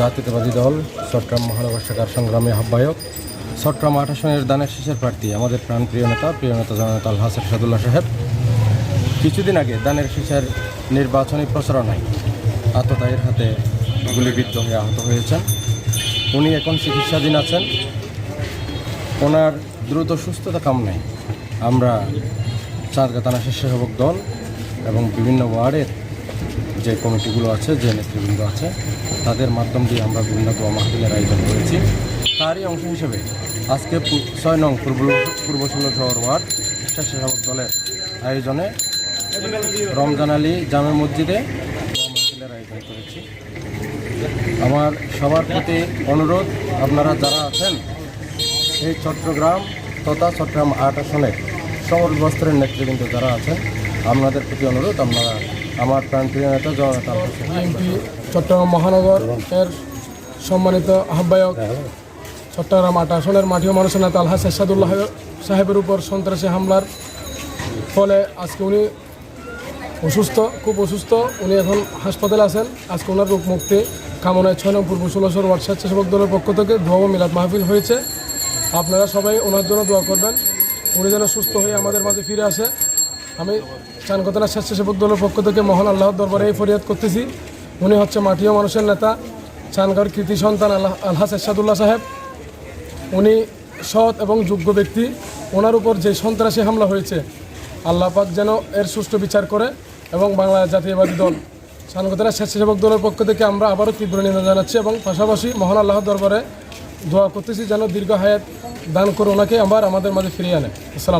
জাতীয়তাবাদী দল, চট্টগ্রাম মহানগর শাখার সংগ্রামী আহ্বায়ক, চট্টগ্রাম আঠাশনের দানের শীষের প্রার্থী আমাদের প্রাণপ্রিয় নেতা, প্রিয় নেতা জননেতা আল হাসান সাদুল্লাহ সাহেব। কিছুদিন আগে দানের শীষের নির্বাচনী প্রচারণায় আততায়ীর হাতে গুলিবিদ্ধ হয়ে আহত হয়েছেন। উনি এখন চিকিৎসাধীন আছেন। ওনার দ্রুত সুস্থতা কামনায় আমরা চাঁদগা থানা স্বেচ্ছাসেবক দল এবং বিভিন্ন ওয়ার্ডের যে কমিটিগুলো আছে, যে নেতৃবৃন্দ আছে তাদের মাধ্যম দিয়ে আমরা বিভিন্ন মাহফিলের আয়োজন করেছি। তারই অংশ হিসেবে আজকে ছয় নং পূর্ব পূর্ব শহর ওয়ার্ড স্বেচ্ছাসেবক দলের আয়োজনে রমজান আলী জামে মসজিদে মাহফিলের আয়োজন করেছি। আমার সবার প্রতি অনুরোধ, আপনারা যারা আছেন, এই চট্টগ্রাম তথা চট্টগ্রাম আট আসনের সকল বস্ত্রের নেতৃবৃন্দ যারা আছেন, আপনাদের প্রতি অনুরোধ, আপনারা আমার প্রাণপ্রিয় নেতা জননেতা চট্টগ্রাম মহানগর এর সম্মানিত আহ্বায়ক চট্টগ্রাম আট আসনের মাঠীয় মানুষের নেতা আলহাজ এরশাদুল্লাহ সাহেবের উপর সন্ত্রাসী হামলার ফলে আজকে উনি অসুস্থ, খুব অসুস্থ। উনি এখন হাসপাতালে আছেন। আজকে ওনার রোগ মুক্তি কামনায় ছয় নং পূর্ব ষোলোশোর ওয়ার্ড স্বেচ্ছাসেবক দলের পক্ষ থেকে ধোয়া মিলাদ মাহফিল হয়েছে। আপনারা সবাই ওনার জন্য দোয়া করবেন। উনি যেন সুস্থ হয়ে আমাদের মাঝে ফিরে আসে। আমি চানকতলা স্বেচ্ছাসেবক দলের পক্ষ থেকে মহান আল্লাহর দরবারে এই ফরিয়াদ করতেছি। উনি হচ্ছে মাটিও মানুষের নেতা চানগড় কৃতি সন্তান আল্লাহ আলহাস এরশাদুল্লাহ সাহেব। উনি সৎ এবং যোগ্য ব্যক্তি। ওনার উপর যে সন্ত্রাসী হামলা হয়েছে আল্লাহ পাক যেন এর সুষ্ঠু বিচার করে এবং বাংলা জাতীয়বাদী দল। সানগতলা স্বেচ্ছাসেবক দলের পক্ষ থেকে আমরা আবারও তীব্র নিন্দা জানাচ্ছি এবং পাশাপাশি মহান আল্লাহর দরবারে দোয়া করতেছি যেন দীর্ঘ হায়াত দান করে ওনাকে আবার আমাদের মাঝে ফিরিয়ে আনে। আসসালামু